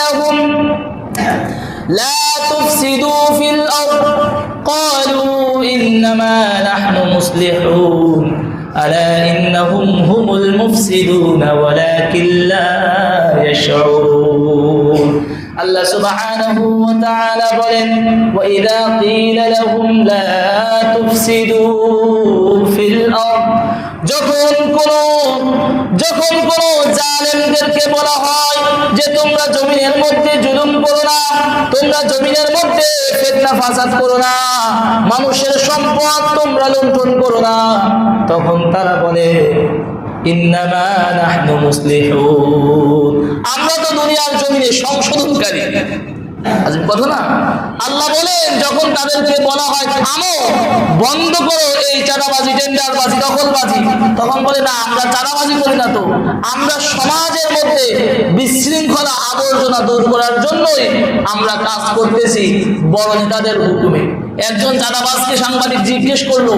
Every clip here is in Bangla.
لهم لا تفسدوا في الأرض قالوا إنما نحن مصلحون ألا إنهم هم المفسدون ولكن لا يشعرون الله سبحانه وتعالى بلن وإذا قيل لهم لا تفسدوا في الأرض যখন কোন যখন কোন জালেমদেরকে বলা হয় যে তোমরা জমিনের মধ্যে জুলুম করো না, তোমরা জমিনের মধ্যে ফেতনা ফাসাদ করো না, মানুষের সম্পদ তোমরা লুণ্ঠন করো না, তখন তারা বলে তো না? আল্লাহ বলেন, যখন তাদেরকে বলা হয় বন্ধ করো এই চাঁদাবাজি, টেন্ডারবাজি, দখলবাজি। তখন বলে, না, আমরা চাঁদাবাজি করি না তো। আমরা সমাজের মধ্যে বিশৃঙ্খলা, আবর্জনা দূর করার জন্যই আমরা কাজ করতেছি বড় নেতাদের হুকুমে। একজন চাঁদাবাজকে সাংবাদিক জিজ্ঞেস করল,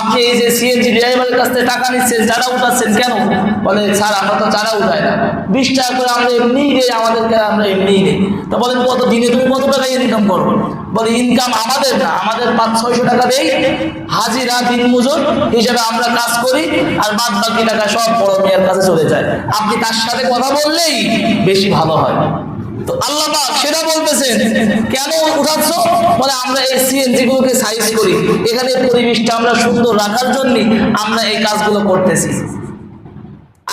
আপনি এই যে সিএনজি ড্রাইভারের কাছ থেকে টাকা নিচ্ছেন, চাঁদা উঠাচ্ছেন কেন? বলে, স্যার, আমরা তো চাঁদা উঠাই না। বিশ টাকা করে আমরা এমনিই দেই, আমাদেরকে আমরা এমনিই নেই। তো বলেন, কত দিনে তুমি কত টাকা ইনকাম করো? বলে ইনকাম আমাদের না, আমাদের পাঁচ, ছয়শো টাকা দেই, হাজিরা, দিন মজুর হিসেবে আমরা কাজ করি, আর বাদ বাকি টাকা সব বড় মেয়ের কাছে চলে যায়। আপনি তার সাথে কথা বললেই বেশি ভালো হয়। তো আল্লাহ সেটা বলতেছেন, কেন উঠাচ্ছ? বলে, আমরা এই সিএনজি গুলোকে সাইজ করি। এখানে পরিবেশটা আমরা সুন্দর রাখার জন্য আমরা এই কাজগুলো করতেছি।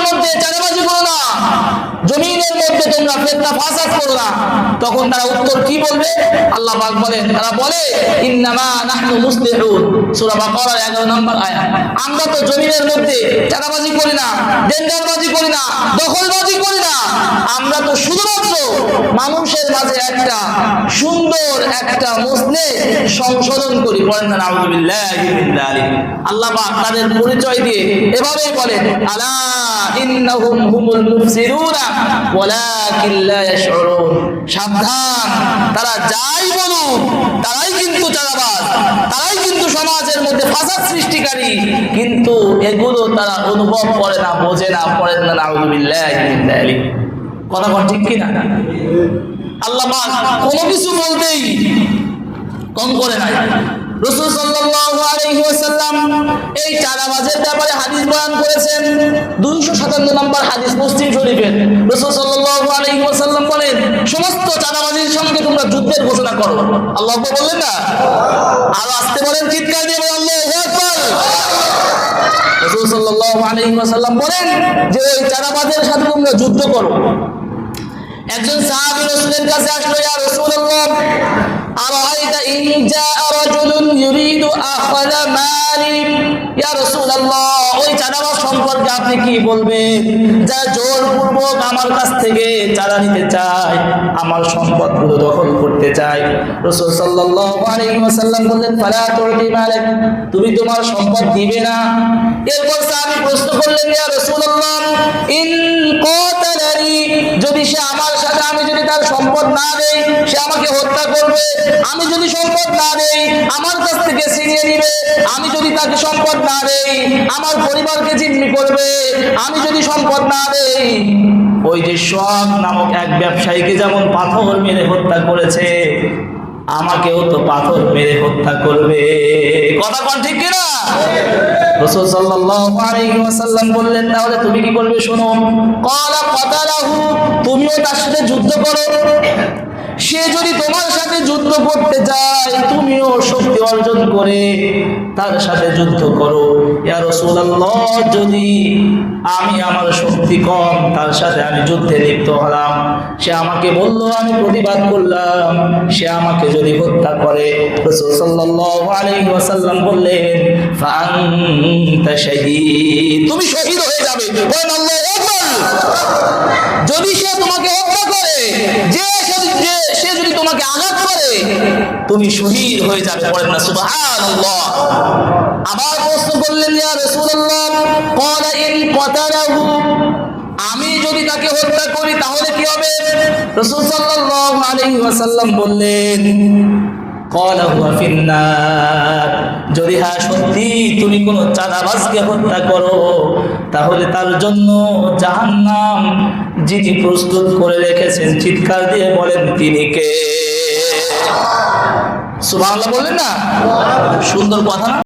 সমাজের মধ্যে চাঁদাবাজি করো না। জমিনের মধ্যে তোমরা ফেতনা ফাসাদ করো না। তখন তারা উত্তর কি বলবে? আল্লাহ পাক বলেন, তারা বলে, ইন্নামা নাহনু মুসলিহুন। সূরা বাকারার 11 নম্বর আয়াত। আমরা তো শুধুমাত্র মানুষের মাঝে একটা সুন্দর একটা মসনে সংশোধন করি। বলেন না আল্লাহ তাদের পরিচয় দিয়ে এভাবেই বলেন, আলা সাবধান, তারা যাই বলুক, তারাই কিন্তু চাঁদাবাজ, তারাই কিন্তু সমাজের মধ্যে ফাসাদ সৃষ্টিকারী, কিন্তু এগুলো তারা অনুভব করে না, বোঝে না, পড়েন না নাউযুবিল্লাহি মিন যালিক। কথা কোন ঠিক কি না আল্লাহ কোনো কিছু বলতেই কম করে নাই। রসুল সাল্লাল্লাহু ওয়াসাল্লাম এই চাঁদাবাজের ব্যাপারে হাদিস বয়ান করেছেন। 257 নম্বর হাদিস মুসলিম শরীফের। রসুল আলাইহি বলেন, সমস্ত চাঁদাবাজির সঙ্গে তোমরা যুদ্ধের ঘোষণা করো। আল্লাহ বললেন না? আর আসতে বলেন, চিৎকার দিয়ে বলেন রসুল সাল্লাল্লাহু আলাইহি ওয়াসাল্লাম বলেন যে, ওই চাঁদাবাজের সাথে তোমরা যুদ্ধ করো। একজন সাহাবী রাসূলের কাছে আসলো, ইয়া আপনি কি বলবেন? যা জোরপূর্বক আমার কাছ থেকে নিতে চায়, আমার দখল করতে চায়। রাসূল আলাইহি বললেন মালাক, তুমি তোমার সম্পদ দিবে না? এরপর সাহাবী প্রশ্ন করলেন যদি সে আমার আমি যদি তার সম্পদ না দেই, সে আমাকে হত্যা করবে। আমি যদি সম্পদ না দেই, আমার কাছ থেকে ছিনিয়ে নিবে। আমি যদি তাকে সম্পদ না দেই, আমার পরিবারকে জিম্মি করবে। আমি যদি সম্পদ না দেই, ওই যে শখ নামক এক ব্যবসায়ীকে যেমন পাথর মেরে হত্যা করেছে আমাকেও তো পাথর মেরে হত্যা করবে। কথা কন ঠিক কিনা? রসুল সাল্লাম বললেন, তাহলে তুমি কি করবে শোনো? ক্বালা কাতালাহু তুমিও তার সাথে যুদ্ধ করো। সে যদি তোমার সাথে যুদ্ধ করতে চায় তুমিও শক্তি অর্জন করে তার সাথে যুদ্ধ করো। ইয়া রাসূলুল্লাহ, যদি আমি আমার শক্তি কম, তার সাথে আমি যুদ্ধে লিপ্ত হলাম। সে আমাকে বলল, আমি প্রতিবাদ করলাম। সে আমাকে যদি হত্যা করে সাল্লাল্লাহু বললেন তুমি শহীদ হয়ে যাবে। যদি সে তোমাকে হত্যা করে, যে সে- যদি তোমাকে আঘাত করে, তুমি শহীদ হয়ে যাবে। পড়েন না সুবহানাল্লাহ। আবার প্রশ্ন করলেন আমি যদি তাকে হত্যা করি, তাহলে কি হবে? রাসূল আলাইহি ওয়াসাল্লাম বললেন যদি হ্যাঁ সত্যি তুমি কোনো চাঁদাবাজকে হত্যা করো, তাহলে তার জন্য জাহান নাম যিনি প্রস্তুত করে রেখেছেন, চিৎকার দিয়ে বলেন, তিনি কে? সুবাহ বললেন না? সুন্দর কথা না?